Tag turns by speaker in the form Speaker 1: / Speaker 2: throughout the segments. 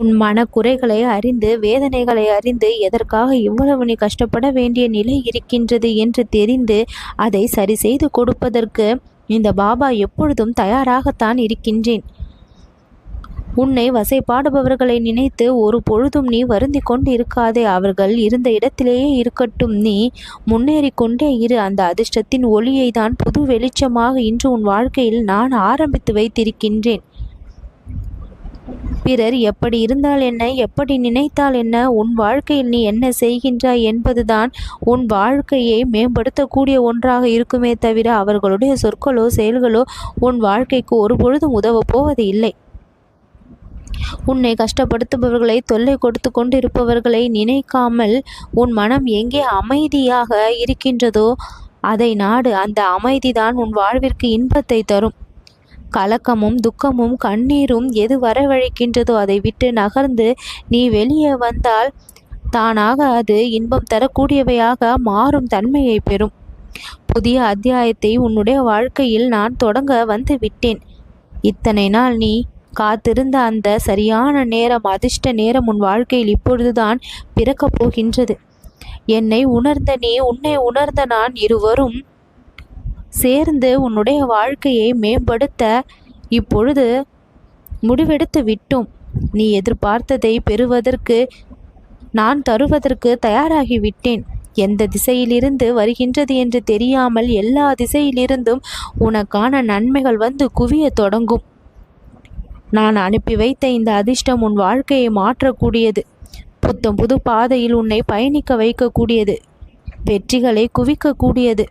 Speaker 1: உன் மனக்குறைகளை அறிந்து வேதனைகளை அறிந்து எதற்காக இவ்வளவு நீ கஷ்டப்பட வேண்டிய நிலை இருக்கின்றது என்று தெரிந்து அதை சரி செய்து கொடுப்பதற்கு இந்த பாபா எப்பொழுதும் தயாராகத்தான் இருக்கின்றேன். உன்னை வசைப்பாடுபவர்களை நினைத்து ஒரு பொழுதும் நீ வருந்தி கொண்டு இருக்காதே அவர்கள் இருந்த இடத்திலேயே இருக்கட்டும். நீ முன்னேறி கொண்டே இரு. அந்த அதிர்ஷ்டத்தின் ஒளியை தான் புது வெளிச்சமாக இன்று உன் வாழ்க்கையில் நான் ஆரம்பித்து வைத்திருக்கின்றேன். பிறர் எப்படி இருந்தால் என்ன எப்படி நினைத்தால் என்ன உன் வாழ்க்கையில் நீ என்ன செய்கின்றாய் என்பதுதான் உன் வாழ்க்கையை மேம்படுத்தக்கூடிய ஒன்றாக இருக்குமே தவிர அவர்களுடைய சொற்களோ செயல்களோ உன் வாழ்க்கைக்கு ஒருபொழுதும் உதவப் போவது இல்லை. உன்னை கஷ்டப்படுத்துபவர்களை தொல்லை கொடுத்து கொண்டிருப்பவர்களை நினைக்காமல் உன் மனம் எங்கே அமைதியாக இருக்கின்றதோ அதை நாடு. அந்த அமைதிதான் உன் வாழ்விற்கு இன்பத்தை தரும். கலக்கமும் துக்கமும் கண்ணீரும் எது வரவழைக்கின்றதோ அதை விட்டு நகர்ந்து நீ வெளியே வந்தால் தானாக அது இன்பம் தரக்கூடியவையாக மாறும் தன்மையை பெறும். புதிய அத்தியாயத்தை உன்னுடைய வாழ்க்கையில் நான் தொடங்க வந்து விட்டேன். இத்தனை நாள் நீ காத்திருந்த அந்த சரியான நேரம் அதிர்ஷ்ட நேரம் உன் வாழ்க்கையில் இப்பொழுதுதான் பிறக்கப் போகின்றது. என்னை உணர்ந்த நீ உன்னை உணர்ந்த நான் இருவரும் சேர்ந்து உன்னுடைய வாழ்க்கையை மேம்படுத்த இப்பொழுது முடிவெடுத்து விட்டோம். நீ எதிர்பார்த்ததை பெறுவதற்கு நான் தருவதற்கு தயாராகிவிட்டேன் எந்த திசையிலிருந்து வருகின்றது என்று தெரியாமல் எல்லா திசையிலிருந்தும் உனக்கான நன்மைகள் வந்து குவிய தொடங்கும். நான் அனுப்பி வைத்த இந்த அதிர்ஷ்டம் உன் வாழ்க்கையை மாற்றக்கூடியது. புத்தம் புது பாதையில் உன்னை பயணிக்க வைக்கக்கூடியது. வெற்றிகளை குவிக்கக்கூடியது.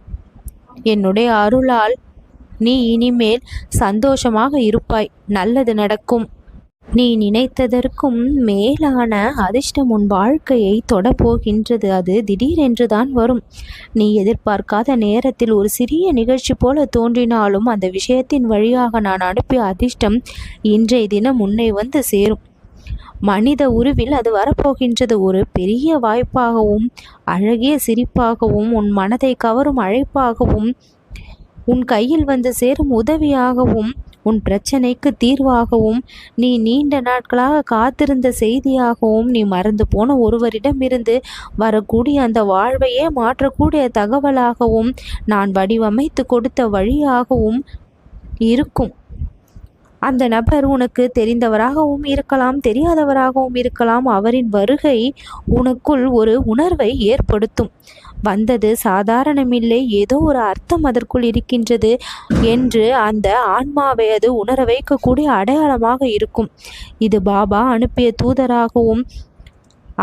Speaker 1: என்னுடைய அருளால் நீ இனிமேல் சந்தோஷமாக இருப்பாய். நல்லது நடக்கும். நீ நினைத்ததற்கும் மேலான அதிர்ஷ்டம் உன் வாழ்க்கையை தொடப்போகின்றது. அது திடீரென்றுதான் வரும். நீ எதிர்பார்க்காத நேரத்தில் ஒரு சிறிய நிகழ்ச்சி போல தோன்றினாலும் அந்த விஷயத்தின் வழியாக நான் அனுப்பிய அதிர்ஷ்டம் இன்றைய தினம் உன்னை வந்து சேரும். மனித உருவில் அது வரப்போகின்றது. ஒரு பெரிய வாய்ப்பாகவும் அழகிய சிரிப்பாகவும் உன் மனதை கவரும் அழைப்பாகவும் உன் கையில் வந்து சேரும் உதவியாகவும் உன் பிரச்சனைக்கு தீர்வாகவும் நீ நீண்ட நாட்களாக காத்திருந்த செய்தியாகவும் நீ மறந்து போன ஒருவரிடமிருந்து வரக்கூடிய அந்த வாழ்வையே மாற்றக்கூடிய தகவலாகவும் நான் வடிவமைத்து கொடுத்த வழியாகவும் இருக்கும். அந்த நபர் உனக்கு தெரிந்தவராகவும் இருக்கலாம் தெரியாதவராகவும் இருக்கலாம். அவரின் வருகை உனக்குள் ஒரு உணர்வை ஏற்படுத்தும். வந்தது சாதாரணமில்லை ஏதோ ஒரு அர்த்தம் அதற்குள் இருக்கின்றது என்று அந்த ஆன்மாவை அது உணர வைக்கக்கூடிய அடையாளமாக இருக்கும். இது பாபா அனுப்பிய தூதராகவும்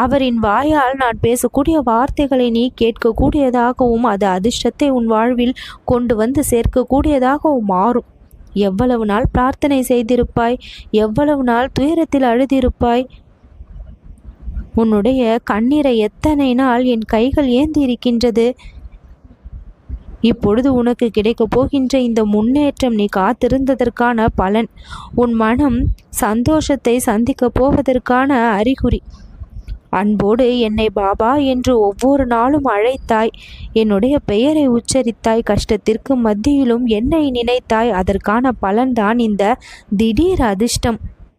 Speaker 1: அவரின் வாயால் நான் பேசக்கூடிய வார்த்தைகளை நீ கேட்கக்கூடியதாகவும் அது அதிர்ஷ்டத்தை உன் வாழ்வில் கொண்டு வந்து சேர்க்கக்கூடியதாகவும் மாறும். எவ்வளவு நாள் பிரார்த்தனை செய்திருப்பாய்? எவ்வளவு நாள் துயரத்தில் அழுதிருப்பாய்? உன்னுடைய கண்ணீரை எத்தனை நாள் என் கைகள் ஏந்தி இருக்கின்றது இப்பொழுது உனக்கு கிடைக்கப் போகின்ற இந்த முன்னேற்றம் நீ காத்திருந்ததற்கான பலன். உன் மனம் சந்தோஷத்தை சந்திக்கப் போவதற்கான அறிகுறி. அன்போடு என்னை பாபா என்று ஒவ்வொரு நாளும் அழைத்தாய். என்னுடைய பெயரை உச்சரித்தாய். கஷ்டத்திற்கு மத்தியிலும் என்னை நினைத்தாய். அதற்கான பலன்தான் இந்த திடீர் அதிர்ஷ்டம்.